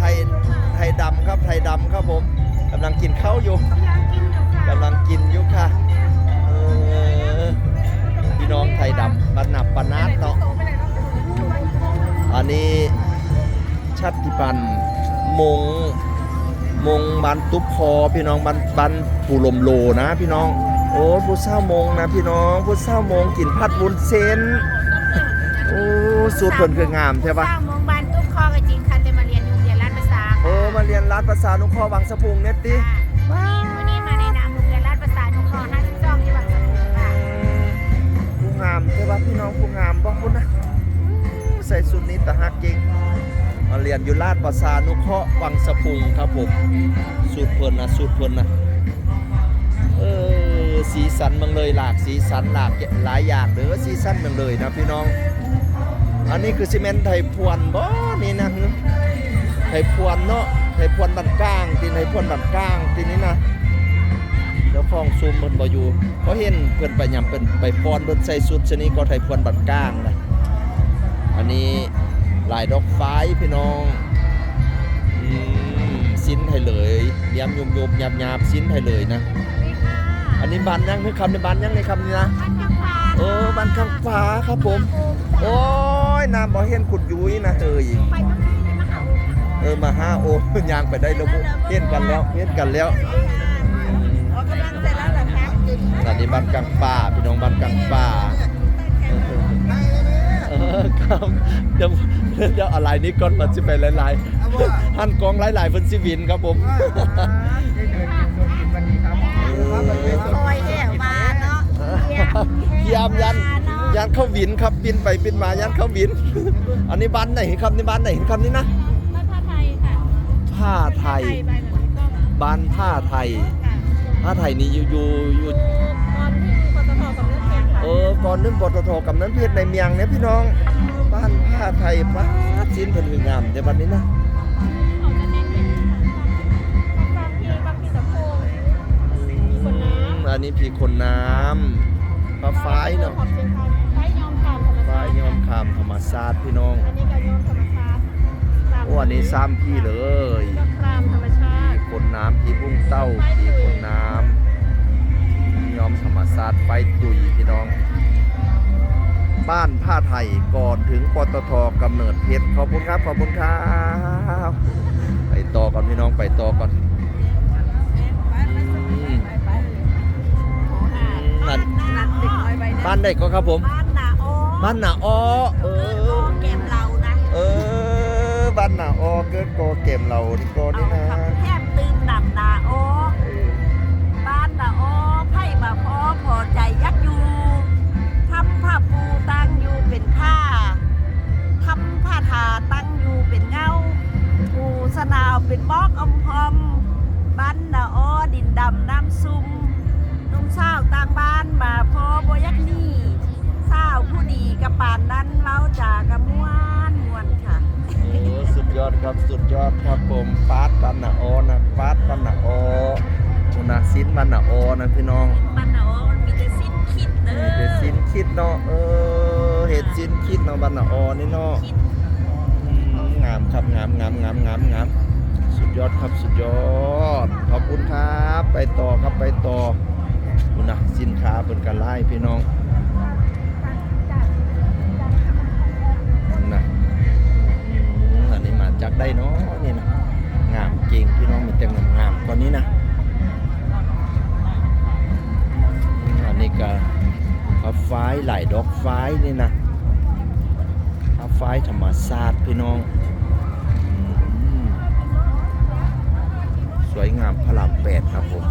ไทยไทยดำครับไทยดำครับผมกำลังกินข้าวอยู่กำลังกินอยู่ค่ะเออพี่น้องไทยดำปันหนับปันนาดเนาะอันนี้ชาติพันธุ์มงมงบันตุบคอพี่น้องบันบันปูลมโลนะ พี่น้องโอ้ผู้เศร้ามงนะพี่น้องผู้เศร้ามงกินพัดวุ้นเส้นโอ้สูตรเพิ่นคืองามใช่ปะ มาเรียนรัฐภาษานุเคราะห์วังสะพุงเน็ตติค่ะวันนี้มาในนามโรงเรียนรัฐภาษาทุกข้อ52ที่วังสะพุงค่ะผู้งามใช่ปะพี่น้องผู้งามบ้องคุณนะใส่สุดนี้ตะฮักจริงมาเรียนอยู่ราชภาษานุเคราะห์วังสะพุงครับผมสูตรเพิ่นนะสูตรเพิ่นนะเออสีสันเมืองเลยหลากสีสันหลากหลายอย่างเด้อสีสันเมืองเลยนะพี่น้อง อันนี้คือซีเมนต์ไทยพวนบ่นี่นะฮึไทยพวนเนาะ ไทยพวนบันกลางตีนไทยพวนบันกลางตีนี้นะเดี๋ยวฟองซูมเพิ่นบ่อยู่เพราะเห็นเพิ่นไปยำเพิ่นไปฟ้อนเพิ่นใส่สุดชนิดก็ไทยพวนบันกลางนะอันนี้ลายดอกฟ้ายพี่น้องอืมสิ้นให้เลยยำยุมยุมยำยาบสิ้นให้เลยนะนี่ค่ะอันนี้บ้านยังคือคำในบ้านยังในคำนี้นะท่านจังหวัดเออบ้านข้างฟ้าครับผม โอ้ยน้ำบ่เห็นขุดยุ้ยนะเอ้ยไป เมื่อกี้ในมหาวิทยาลัยเออมาห้าโอ้ยางไปได้แล้วบุเห็นกันแล้วเห็นกันแล้วออกกำลังเสร็จแล้วเหรอครับตอนนี้บ้านกลางป่าพี่น้องบ้านกลางป่าเออครับเดี๋ยวเดี๋ยวอะไรนี่ก่อนมันสิไปหลายๆหั่นกองหลายๆเพิ่นสิวินครับผมคอยแห่มาเนาะยามยันยันเข้าวินครับบินไปบินมายันเข้าวิน อันนี้บ้านไหนครับนี่บ้านไหนครับนี่นะ ผ้าไทยใบเหมือนก็บ้านผ้าไทย ผ้าไทยนี่อยู่อยู่อยู่ตอนที่ปตทกับเลือดเค็มค่ะเออก่อนนึงปตทกับนั้นเพชรในเมียงเนี่ยพี่น้อง บ้านผ้าไทยป้าดชิ้นเพิ่นคืองามแต่บัดนี้นะเขาจะเน้นเป็นบางทีบางทีสะโพกคนน้ำอืมอันนี้พี่คนน้ำผ้าฝ้ายเนาะขอบคุณค่ะไม้ยอมขามธรรมชาฝ้ายติยอมคามธรรมศาสตร์พี่น้อง อันนี้ก็ยอมธรรมชาติ โอ้อันนี้ซ้ำพี่เลยก็ครามธรรมชาติพี่คนน้ำพี่พุ่งเต้าพี่คนน้ำยอมธรรมศาสตร์ไฟตุยพี่น้อง บ้านผ้าไทยก่อนถึงปตทกำเนิดเพชรขอบคุณครับ ขอบคุณครับไปต่อก่อนพี่น้องไปต่อก่อนอืมนั่นนัดติดน้อยไปนะบ้านใดก็ครับผม บ้านนาโอบ้านหนาอ้อเอเอออ บ้านหนาอ้อเกิดโกเกมเราที่โกนี่นะคำแคบตื่มดำนาโอบ้านนาโอไพ่มาพอพอใจยักอยู่ทำผ้าปูตั้งอยู่เป็นผ้าทำผ้าทาตั้งอยู่เป็นเงาปูสนาวเป็นบอกอมพอมบ้านนาโอดินดำน้ำซุ่มนุ่งเศร้าต่างบ้านมาพอบยัก ครับสุดยอดครับผมปาดบ้านหนาอ้อนะปาดบ้านหนาอ้อคุณนะซินบ้านหนาอ้อนะพี่น้องบ้านนาโอมันมีแต่สิ้นคิดเด้มีอแต่สินคิดเนาะเออเห็ดสินคิดเนาะบ้านนาออนี่เนาะคิดอืมงามครับงามงามงามงามงามสุดยอดครับสุดยอด ขอบคุณครับ ไปต่อครับไปต่อคุณนะสินค้าเป็นกันไล่พี่น้อง หลายดอกไฟเลยนะถ้าไฟธรรมชาติพี่น้อง สวยงามพระรามแปดครับผม